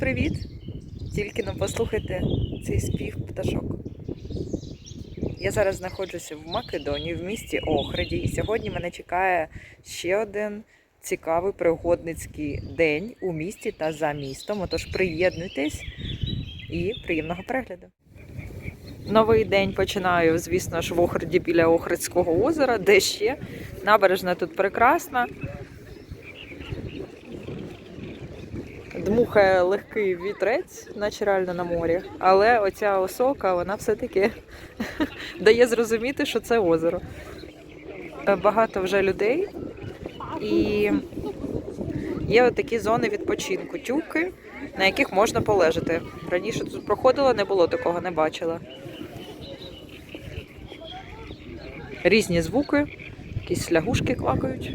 привіт! Тільки но послухайте цей спів пташок. Я зараз знаходжуся в Македонії, в місті Охриді, і сьогодні мене чекає ще один цікавий пригодницький день у місті та за містом. Отож приєднуйтесь і приємного перегляду. Новий день починаю, звісно ж, в Охриді біля Охридського озера, де ще набережна тут прекрасна. Дмухає легкий вітрець, наче реально на морі. Але оця осока, вона все-таки дає зрозуміти, що це озеро. Е, Багато вже людей і є от такі зони відпочинку, тюки, на яких можна полежати. Раніше тут проходила, не було такого, не бачила. Різні звуки, якісь лягушки квакають.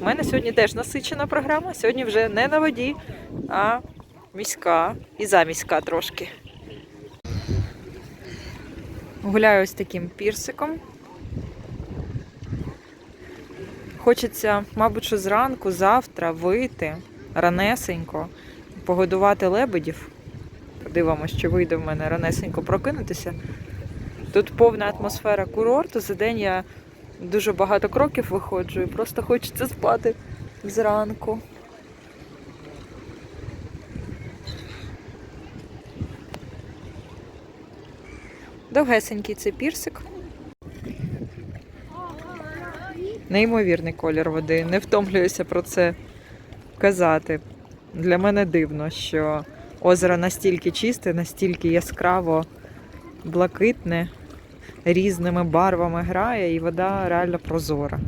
У мене сьогодні теж насичена програма. Сьогодні вже не на воді, а міська і заміська трошки. Гуляю ось таким пірсиком. Хочеться, мабуть, що зранку, завтра вийти ранесенько, погодувати лебедів. Подивимось, чи вийде в мене ранесенько прокинутися. Тут повна атмосфера курорту. За день я дуже багато кроків виходжу і просто хочеться спати зранку. Довгесенький цей пірсик. Неймовірний колір води. Не втомлююся про це казати. Для мене дивно, що озеро настільки чисте, настільки яскраво блакитне різними барвами грає, і вода реально прозора.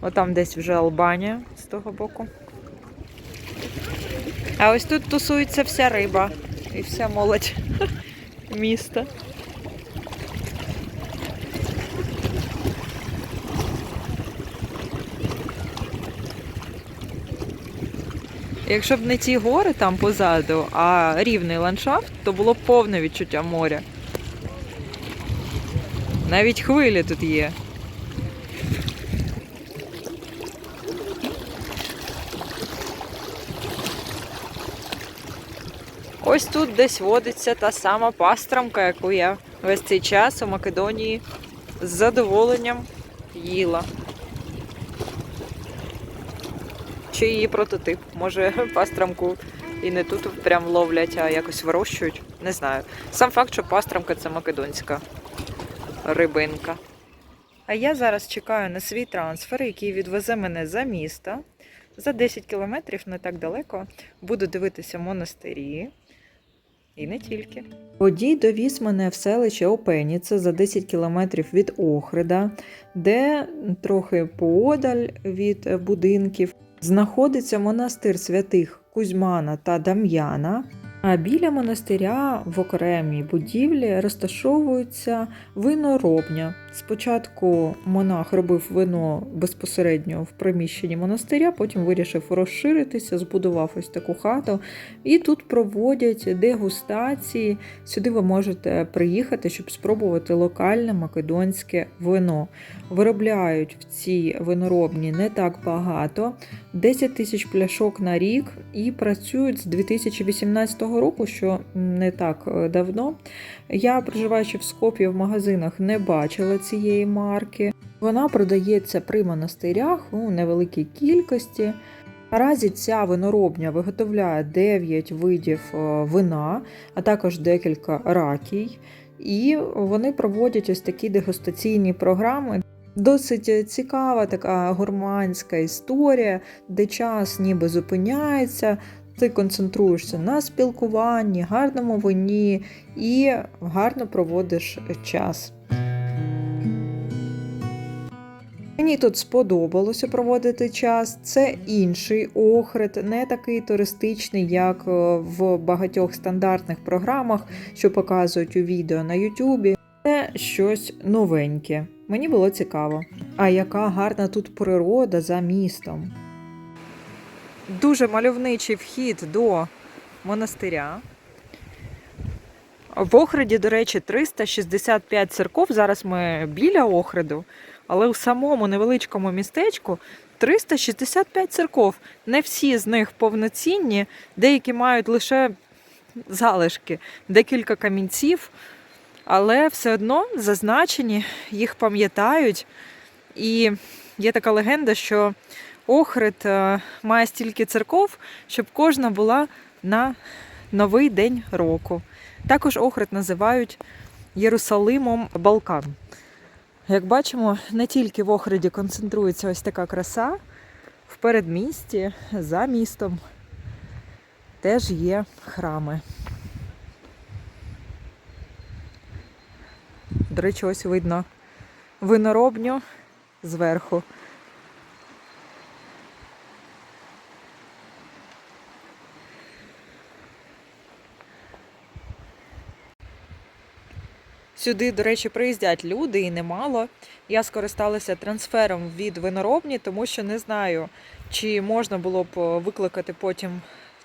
Отам десь вже Албанія з того боку. А ось тут тусується вся риба і вся молодь міста. Якщо б не ті гори там позаду, а рівний ландшафт, то було б повне відчуття моря. Навіть хвилі тут є. Ось тут десь водиться та сама пастрамка, яку я весь цей час у Македонії з задоволенням їла. Чи її прототип? Може, пастрамку і не тут прям ловлять, а якось вирощують. Не знаю. Сам факт, що пастрамка це македонська рибинка. А я зараз чекаю на свій трансфер, який відвезе мене за місто. За 10 кілометрів не так далеко. Буду дивитися монастирі. І не тільки. Водій довіз мене в селище Опеніце за 10 кілометрів від Охрида, де трохи поодаль від будинків знаходиться монастир святих Кузьмана та Дам'яна. А біля монастиря в окремій будівлі розташовується виноробня. Спочатку монах робив вино безпосередньо в приміщенні монастиря, потім вирішив розширитися, збудував ось таку хату. І тут проводять дегустації. Сюди ви можете приїхати, щоб спробувати локальне македонське вино. Виробляють в цій виноробні не так багато, 10 тисяч пляшок на рік і працюють з 2018 року, що не так е, давно. Я, проживаючи в Скопі в магазинах, не бачила цієї марки. Вона продається при монастирях у невеликій кількості. Наразі ця виноробня виготовляє 9 видів е, вина, а також декілька ракій. І вони проводять ось такі дегустаційні програми. Досить цікава така гурманська історія, де час ніби зупиняється, ти концентруєшся на спілкуванні, гарному вині і гарно проводиш час. Мені тут сподобалося проводити час. Це інший охрид, не такий туристичний, як е, в багатьох стандартних програмах, що показують у відео на Ютубі. Це щось новеньке. Мені було цікаво. А яка гарна тут природа за містом. Дуже мальовничий вхід до монастиря. В Охриді, до речі, 365 церков. Зараз ми біля Охриду, але у самому невеличкому містечку 365 церков. Не всі з них повноцінні, деякі мають лише залишки, декілька камінців, але все одно зазначені, їх пам'ятають. І є така легенда, що Охрид е, має стільки церков, щоб кожна була на новий день року. Також Охрид називають Єрусалимом Балкан. Як бачимо, не тільки в Охриді концентрується ось така краса, в передмісті, за містом теж є храми. До речі, ось видно виноробню зверху. Сюди, до речі, приїздять люди і немало. Я скористалася трансфером від виноробні, тому що не знаю, чи можна було б викликати потім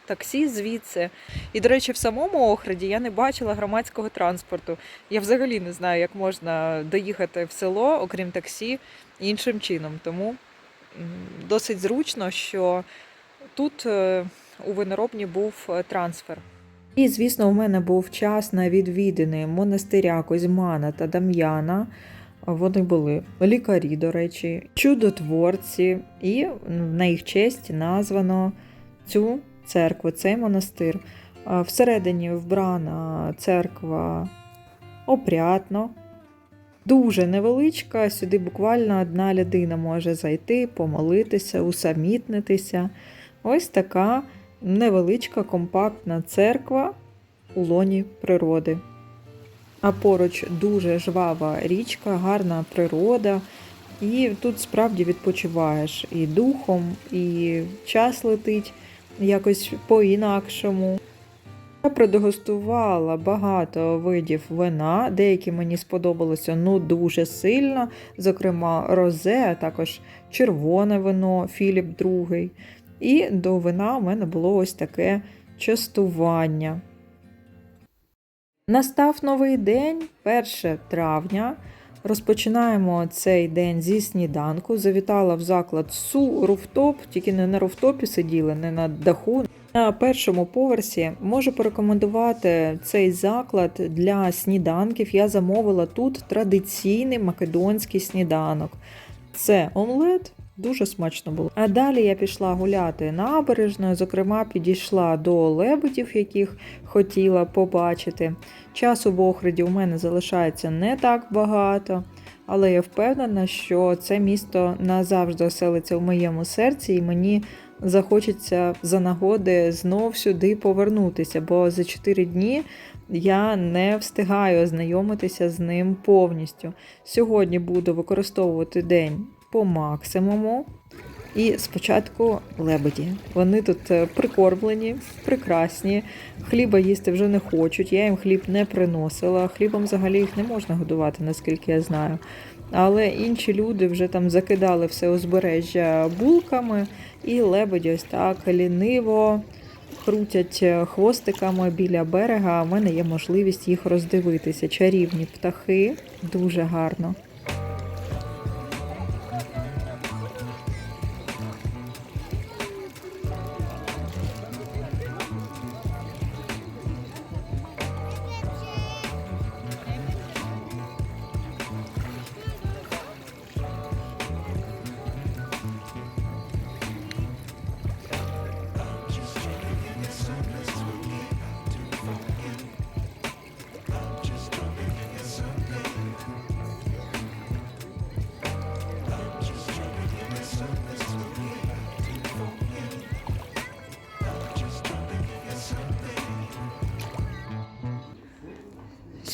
таксі звідси. І, до речі, в самому Охриді я не бачила громадського транспорту. Я взагалі не знаю, як можна доїхати в село, окрім таксі, іншим чином. Тому досить зручно, що тут е, у виноробні був е, трансфер. І, звісно, у мене був час на відвідини монастиря Козьмана та Дам'яна. Вони були лікарі, до речі, чудотворці, і на їх честь названо цю церкву, цей монастир. Всередині вбрана церква опрятно, дуже невеличка. Сюди буквально одна людина може зайти, помолитися, усамітнитися. Ось така невеличка компактна церква у лоні природи. А поруч дуже жвава річка, гарна природа. І тут справді відпочиваєш і духом, і час летить якось по-інакшому. Я продегустувала багато видів вина, деякі мені сподобалося ну дуже сильно, зокрема розе, а також червоне вино Філіп II. І до вина у мене було ось таке частування. Настав новий день, 1 травня. Розпочинаємо цей день зі сніданку. Завітала в заклад Су Руфтоп, тільки не на руфтопі сиділи, не на даху. На першому поверсі можу порекомендувати цей заклад для сніданків. Я замовила тут традиційний македонський сніданок. Це омлет, дуже смачно було. А далі я пішла гуляти набережною, зокрема, підійшла до лебедів, яких хотіла побачити. Часу в Охриді у мене залишається не так багато, але я впевнена, що це місто назавжди оселиться в моєму серці, і мені захочеться за нагоди знов сюди повернутися, бо за 4 дні я не встигаю ознайомитися з ним повністю. Сьогодні буду використовувати день по максимуму. І спочатку лебеді. Вони тут е, прикормлені, прекрасні. Хліба їсти вже не хочуть. Я їм хліб не приносила. Хлібом взагалі їх не можна годувати, наскільки я знаю. Але інші люди вже там закидали все узбережжя булками, і лебеді ось так ліниво крутять е, хвостиками біля берега. В мене є можливість їх роздивитися. Чарівні птахи, дуже гарно.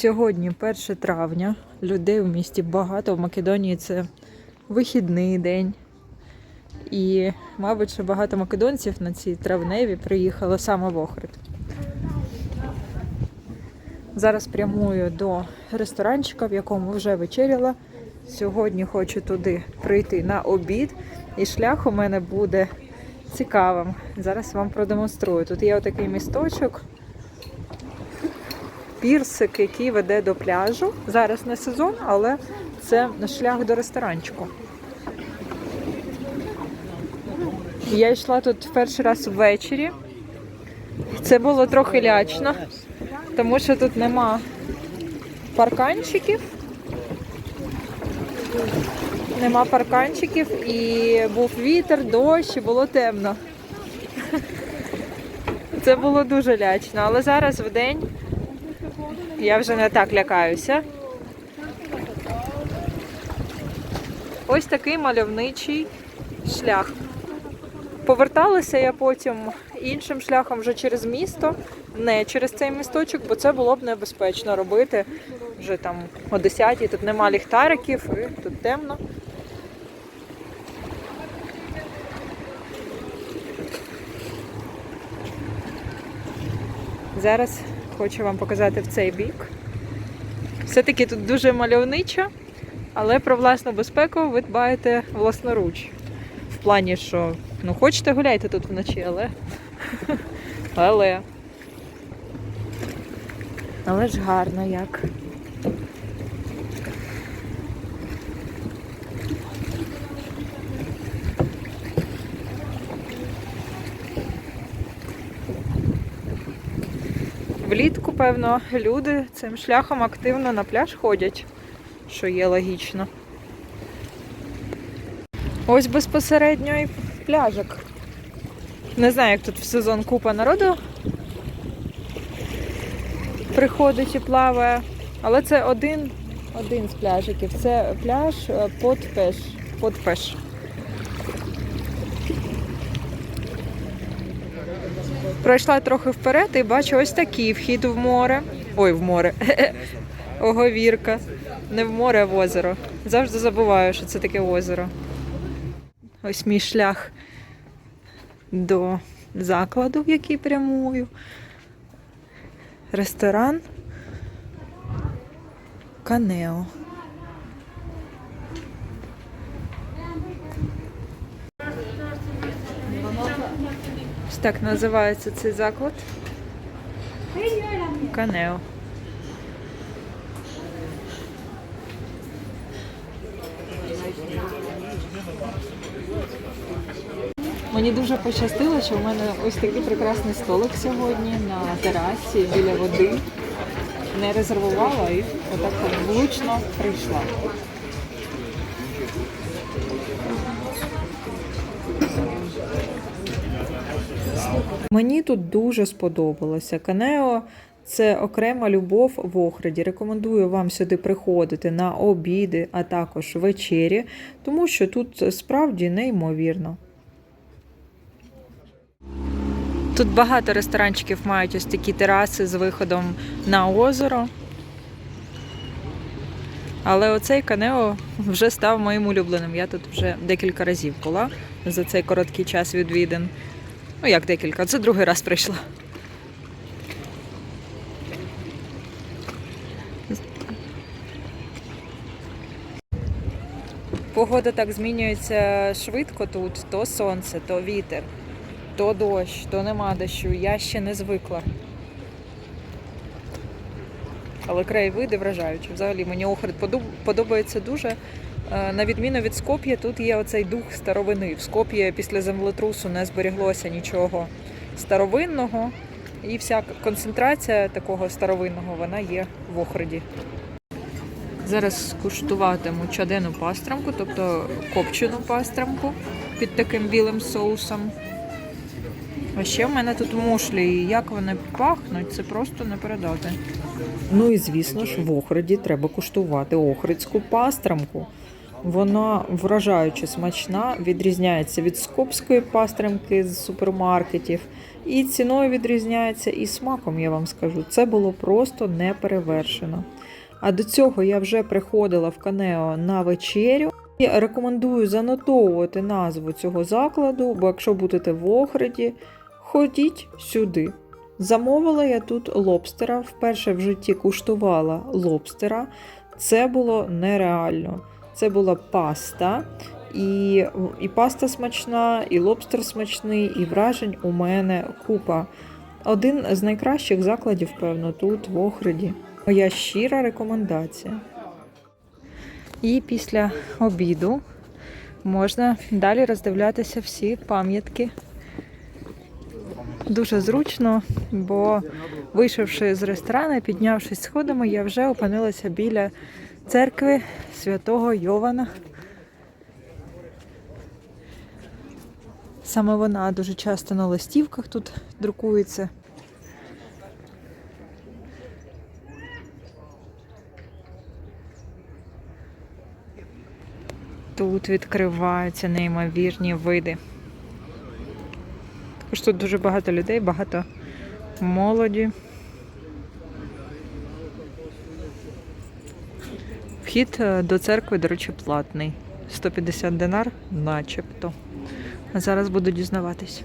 Сьогодні 1 травня. Людей в місті багато. В Македонії це вихідний день. І, мабуть, що багато македонців на цій травневі приїхало саме в Охрид. Зараз прямую до ресторанчика, в якому вже вечеряла. Сьогодні хочу туди прийти на обід, і шлях у мене буде цікавим. Зараз вам продемонструю. Тут є отакий місточок, пірсик, який веде до пляжу. Зараз не сезон, але це шлях до ресторанчику. Я йшла тут перший раз ввечері. Це було трохи лячно, тому що тут нема парканчиків. Нема парканчиків і був вітер, дощ, і було темно. Це було дуже лячно, але зараз в день я вже не так лякаюся. Ось такий мальовничий шлях. Поверталася я потім іншим шляхом вже через місто, не через цей місточок, бо це було б небезпечно робити вже там о 10 тут нема ліхтариків, і тут темно. Зараз хочу вам показати в цей бік. Все-таки тут дуже мальовничо, але про власну безпеку ви дбаєте власноруч. В плані, що ну хочете гуляйте тут вночі, але. Але. Але ж гарно як. Влітку, певно, люди цим шляхом активно на пляж ходять, що є логічно. Ось безпосередньо і пляжик. Не знаю, як тут в сезон купа народу приходить і плаває, але це один, один з пляжиків. Це пляж е, Подпеш. Подпеш. Пройшла трохи вперед і бачу ось такий вхід в море. Ой, в море. Оговірка. Не в море, а в озеро. Завжди забуваю, що це таке озеро. Ось мій шлях до закладу, в який прямую. Ресторан Канео. Так називається цей заклад. Канео. Мені дуже пощастило, що в мене ось такий прекрасний столик сьогодні на терасі біля води. Не резервувала і отак влучно прийшла. Мені тут дуже сподобалося. Канео це окрема любов в Охриді. Рекомендую вам сюди приходити на обіди, а також вечері, тому що тут справді неймовірно. Тут багато ресторанчиків мають ось такі тераси з виходом на озеро. Але оцей Канео вже став моїм улюбленим. Я тут вже декілька разів була за цей короткий час відвідин. Ну, як декілька, це другий раз прийшла. Погода так змінюється швидко тут, то сонце, то вітер, то дощ, то нема дощу. Я ще не звикла. Але краєвиди вражаючі. Взагалі мені Охрид подобається дуже. Е, На відміну від Скоп'я, тут є оцей дух старовини. В Скоп'ї після землетрусу не зберіглося нічого старовинного, і вся концентрація такого старовинного вона є в Охриді. Зараз скуштуватиму чадену пастрамку, тобто копчену пастрамку під таким білим соусом. А ще в мене тут мушлі, і як вони пахнуть, це просто не передати. Ну і звісно ж, в Охриді треба куштувати охридську пастрамку. Вона вражаюче смачна, відрізняється від скопської пастрамки з супермаркетів. І ціною відрізняється, і смаком, я вам скажу. Це було просто неперевершено. А до цього я вже приходила в Канео на вечерю. І рекомендую занотовувати назву цього закладу, бо якщо будете в Охриді, ходіть сюди. Замовила я тут лобстера. Вперше в житті куштувала лобстера. Це було нереально. Це була паста, і, і паста смачна, і лобстер смачний, і вражень у мене купа. Один з найкращих закладів, певно, тут в Охриді. Моя щира рекомендація. І після обіду Можна далі роздивлятися всі пам'ятки. Дуже зручно, бо вийшовши з ресторану, піднявшись сходами, я вже опинилася біля церкви святого Йована. Саме вона дуже часто на листівках тут друкується. Тут відкриваються неймовірні види. Також тут дуже багато людей, багато молоді. Вхід е, до церкви, до речі, платний. 150 динар, начебто. А зараз буду дізнаватись.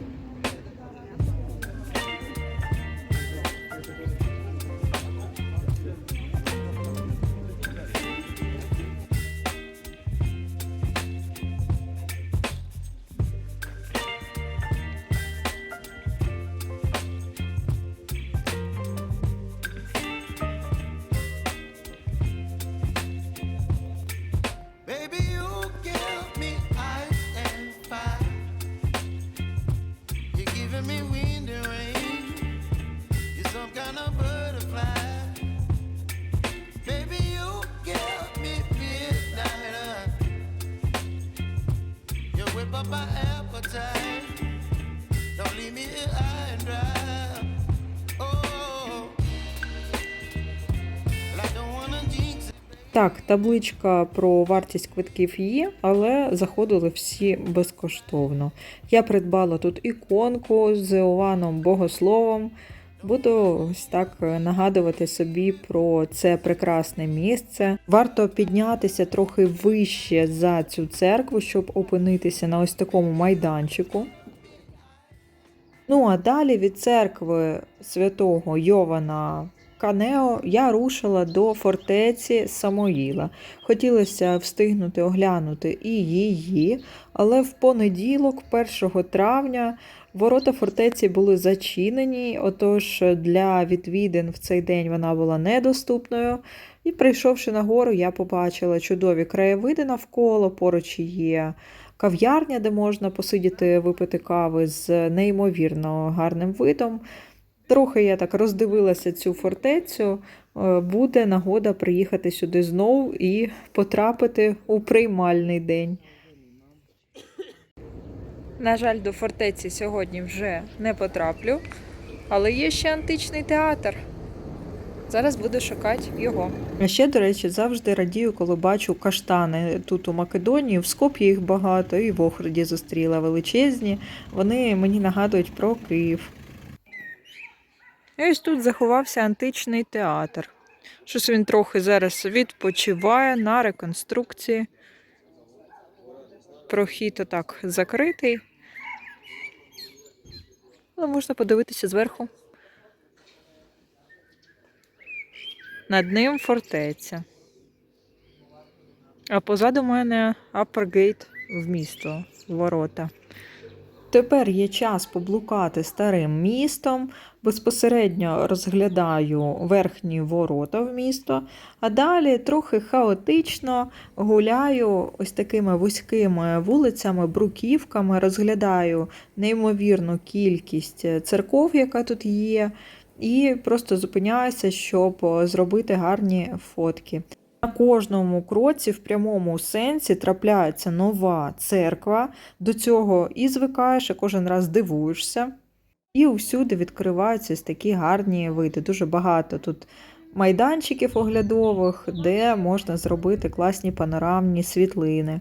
Так, табличка про вартість квитків є, але заходили всі безкоштовно. Я придбала тут іконку з Іоанном Богословом. Буду ось так нагадувати собі про це прекрасне місце. Варто піднятися трохи вище за цю церкву, щоб опинитися на ось такому майданчику. Ну а далі від церкви святого Йована Канео я рушила до фортеці Самоїла. Хотілося встигнути оглянути і її, але в понеділок, 1 травня, ворота фортеці були зачинені, отож для відвідин в цей день вона була недоступною. І прийшовши нагору, я побачила чудові краєвиди навколо, поруч є кав'ярня, де можна посидіти, випити кави з неймовірно гарним видом. Трохи я так роздивилася цю фортецю. Е, Буде нагода приїхати сюди знову і потрапити у приймальний день. На жаль, до фортеці сьогодні вже не потраплю, але є ще античний театр. Зараз буду шукати його. А ще, до речі, завжди радію, коли бачу каштани тут у Македонії. В Скоп'ї їх багато, і в Охриді зустріла величезні. Вони мені нагадують про Київ. І ось тут заховався античний театр. Щось він трохи зараз відпочиває на реконструкції. Прохід отак закритий. Але можна подивитися зверху. Над ним фортеця. А позаду мене Gate в місто, ворота. Тепер є час поблукати старим містом. Безпосередньо розглядаю верхні ворота в місто, а далі трохи хаотично гуляю ось такими вузькими вулицями, бруківками, розглядаю неймовірну кількість церков, яка тут є, і просто зупиняюся, щоб зробити гарні фотки. На кожному кроці в прямому сенсі трапляється нова церква. До цього і звикаєш, і кожен раз дивуєшся. І усюди відкриваються ось такі гарні види. Дуже багато тут майданчиків оглядових, де можна зробити класні панорамні світлини.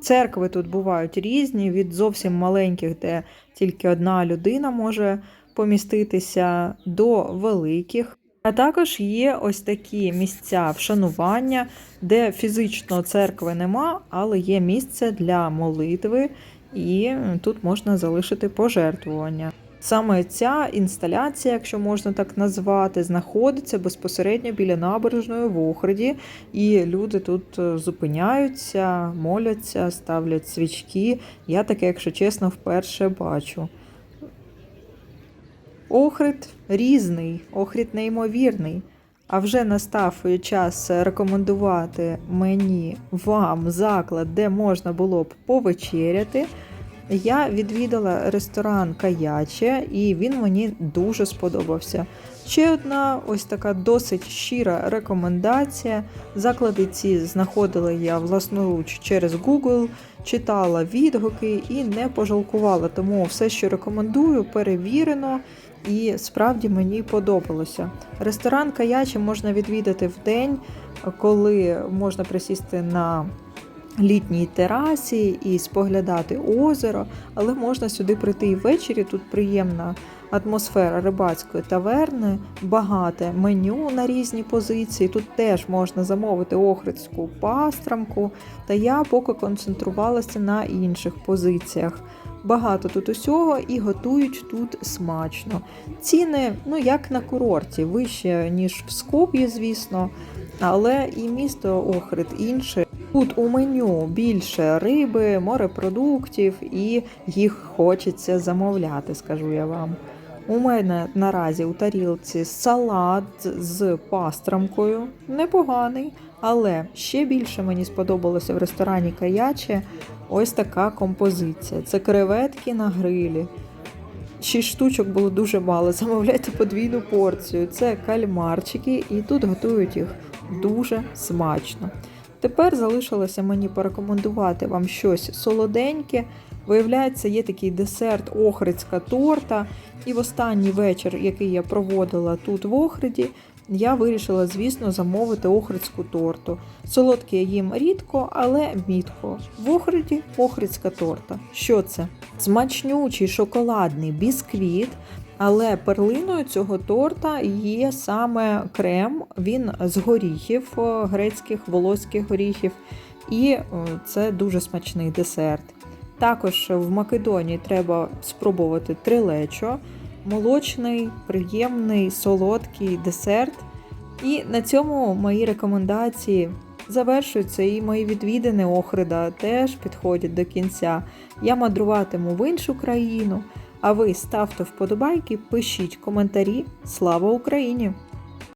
Церкви тут бувають різні, від зовсім маленьких, де тільки одна людина може поміститися, до великих. А також є ось такі місця вшанування, де фізично церкви нема, але є місце для молитви, і тут можна залишити пожертвування. Саме ця інсталяція, якщо можна так назвати, знаходиться безпосередньо біля набережної в Охриді, і люди тут е, зупиняються, моляться, ставлять свічки. Я таке, якщо чесно, вперше бачу. Охрид різний, охрид неймовірний. А вже настав час рекомендувати мені вам заклад, де можна було б повечеряти. Я відвідала ресторан Каяче, і він мені дуже сподобався. Ще одна ось така досить щира рекомендація. Заклади ці знаходила я власноруч через Google, читала відгуки і не пожалкувала. Тому все, що рекомендую, перевірено і справді мені подобалося. Ресторан Каяче можна відвідати в день, коли можна присісти на літній терасі і споглядати озеро, але можна сюди прийти і ввечері. Тут приємна атмосфера рибацької таверни, багате меню на різні позиції. Тут теж можна замовити охридську пастрамку, та я поки концентрувалася на інших позиціях. Багато тут усього і готують тут смачно. Ціни, ну як на курорті, вище, ніж в Скоп'ї, звісно, але і місто Охрид інше. Тут у меню більше риби, морепродуктів, і їх хочеться замовляти, скажу я вам. У мене наразі у тарілці салат з пастрамкою, непоганий, але ще більше мені сподобалося в ресторані Каяче ось така композиція. Це креветки на грилі. Шість штучок було дуже мало. Замовляйте подвійну порцію. Це кальмарчики, і тут готують їх дуже смачно. Тепер залишилося мені порекомендувати вам щось солоденьке. Виявляється, є такий десерт охридська торта. І в останній вечір, який я проводила тут в Охриді, я вирішила, звісно, замовити охридську торту. Солодке їм рідко, але мітко. В Охриді охридська торта. Що це? Смачнючий шоколадний бісквіт. Але перлиною цього торта є саме крем. Він з горіхів, грецьких волоських горіхів, і це дуже смачний десерт. Також в Македонії треба спробувати трилечо, молочний, приємний, солодкий десерт. І на цьому мої рекомендації завершуються, і мої відвідини Охрида теж підходять до кінця. Я мандруватиму в іншу країну. А ви ставте вподобайки, пишіть коментарі. Слава Україні!